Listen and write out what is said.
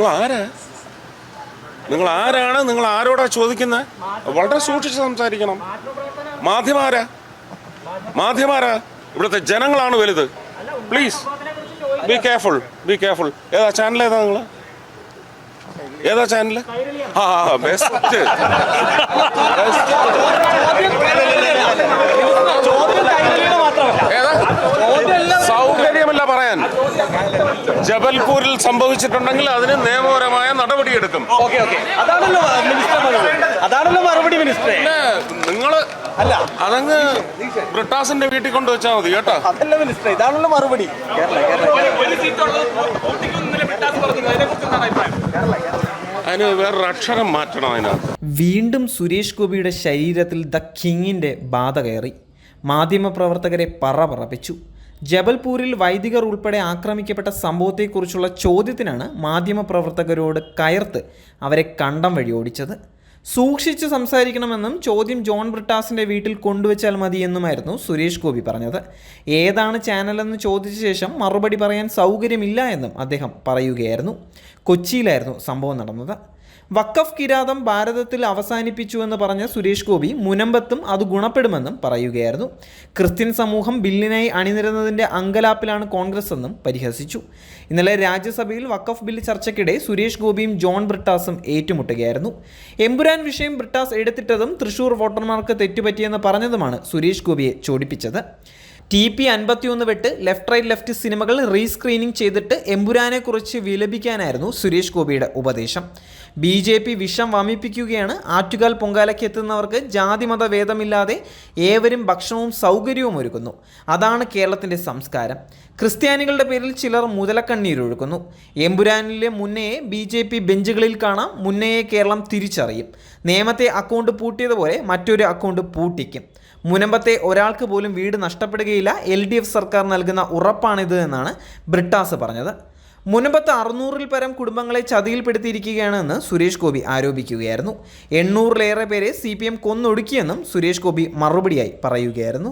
നിങ്ങൾ ആരാ? നിങ്ങൾ ആരാണ്? നിങ്ങൾ ആരോടാ ചോദിക്കുന്നത് വളരെ സൂക്ഷിച്ച് സംസാരിക്കണം. മാധ്യമാരാ മാധ്യമാരാ ഇവിടുത്തെ ജനങ്ങളാണ് വലുത്. Please be careful be careful ഏതാ ചാനൽ ഏതാ നിങ്ങൾ ഏതാ ചാനൽ ആ ബെസ്റ്റ് ഏതാ സൗകര്യമല്ല പറയാൻ ജബൽപൂരിൽ സംഭവിച്ചിട്ടുണ്ടെങ്കിൽ അതിന് നിയമപരമായ നടപടിയെടുക്കും. Okay okay. അതാണല്ലോ മിനിസ്റ്റർ അതാണല്ലോ മറുപടി മിനിസ്റ്ററെ. നിങ്ങൾ അല്ല. അതങ്ങ് ബ്രിട്ടാസിന്റെ വീട്ടിൽ കൊണ്ടുവച്ചാൽ മതി കേട്ടോ. അതല്ല മിനിസ്റ്റർ ഇതാണല്ലോ മറുപടി. കേരള കേരള. അതിന് വേറൊരു അക്ഷരം മാറ്റണം അതിനകത്ത്. വീണ്ടും സുരേഷ് ഗോപിയുടെ ശരീരത്തിൽ ദ കിങ്ങിന്റെ ബാധ കയറി. മാധ്യമപ്രവർത്തകരെ പറ പറപ്പിച്ചു. ജബൽപൂരിൽ വൈദികർ ഉൾപ്പെടെ ആക്രമിക്കപ്പെട്ട സംഭവത്തെക്കുറിച്ചുള്ള ചോദ്യത്തിനാണ് മാധ്യമപ്രവർത്തകരോട് കയർത്ത് അവരെ കണ്ടം വഴി ഓടിച്ചത്. സൂക്ഷിച്ച് സംസാരിക്കണമെന്നും ചോദ്യം ജോൺ ബ്രിട്ടാസിന്റെ വീട്ടിൽ കൊണ്ടുവച്ചാൽ മതിയെന്നുമായിരുന്നു സുരേഷ് ഗോപി പറഞ്ഞത്. ഏതാണ് ചാനലെന്ന് ചോദിച്ച ശേഷം മറുപടി പറയാൻ സൗകര്യമില്ല എന്നും അദ്ദേഹം പറയുകയായിരുന്നു. കൊച്ചിയിലായിരുന്നു സംഭവം നടന്നത്. വക്കഫ് കിരാതം ഭാരതത്തിൽ അവസാനിപ്പിച്ചുവെന്ന് പറഞ്ഞ സുരേഷ് ഗോപി മുനമ്പത്തും അത് ഗുണപ്പെടുമെന്നും പറയുകയായിരുന്നു. ക്രിസ്ത്യൻ സമൂഹം ബില്ലിനായി അണിനിരുന്നതിന്റെ അങ്കലാപ്പിലാണ് കോൺഗ്രസ് എന്നും പരിഹസിച്ചു. ഇന്നലെ രാജ്യസഭയിൽ വക്കഫ് ബില്ല് ചർച്ചയ്ക്കിടെ സുരേഷ് ഗോപിയും ജോൺ ബ്രിട്ടാസും ഏറ്റുമുട്ടുകയായിരുന്നു. എമ്പുരാൻ വിഷയം ബ്രിട്ടാസ് എടുത്തിട്ടതും തൃശൂർ വോട്ടർമാർക്ക് തെറ്റുപറ്റിയെന്ന് പറഞ്ഞതുമാണ് സുരേഷ് ഗോപിയെ ചോടിപ്പിച്ചത്. ടി പി അൻപത്തിയൊന്ന് വെട്ട് ലെഫ്റ്റ് റൈറ്റ് ലെഫ്റ്റ് സിനിമകൾ റീസ്ക്രീനിങ് ചെയ്തിട്ട് എമ്പുരാനെക്കുറിച്ച് വിലപിക്കാനായിരുന്നു സുരേഷ് ഗോപിയുടെ ഉപദേശം. ബി ജെ പി വിഷം വമിപ്പിക്കുകയാണ്. ആറ്റുകാൽ പൊങ്കാലയ്ക്ക് എത്തുന്നവർക്ക് ജാതിമത ഭേദമില്ലാതെ ഏവരും ഭക്ഷണവും സൗകര്യവും ഒരുക്കുന്നു. അതാണ് കേരളത്തിന്റെ സംസ്കാരം. ക്രിസ്ത്യാനികളുടെ പേരിൽ ചിലർ മുതലക്കണ്ണീരൊഴുക്കുന്നു എമ്പുരാനിലെ മുന്നയെ ബി ജെ പി ബെഞ്ചുകളിൽ കാണാം. മുന്നയെ കേരളം തിരിച്ചറിയും. നിയമത്തെ അക്കൗണ്ട് പൂട്ടിയതുപോലെ മറ്റൊരു അക്കൗണ്ട് പൂട്ടിക്കും. മുനമ്പത്തെ ഒരാൾക്ക് പോലും വീട് നഷ്ടപ്പെടുകയില്ല. എൽ സർക്കാർ നൽകുന്ന ഉറപ്പാണിത് എന്നാണ് ബ്രിട്ടാസ് പറഞ്ഞത്. മുനമ്പത്ത് അറുന്നൂറിൽ പരം കുടുംബങ്ങളെ ചതിയിൽപ്പെടുത്തിയിരിക്കുകയാണെന്ന് സുരേഷ് ഗോപി ആരോപിക്കുകയായിരുന്നു. എണ്ണൂറിലേറെ പേരെ സി പി എം കൊന്നൊടുക്കിയെന്നും സുരേഷ് ഗോപി മറുപടിയായി പറയുകയായിരുന്നു.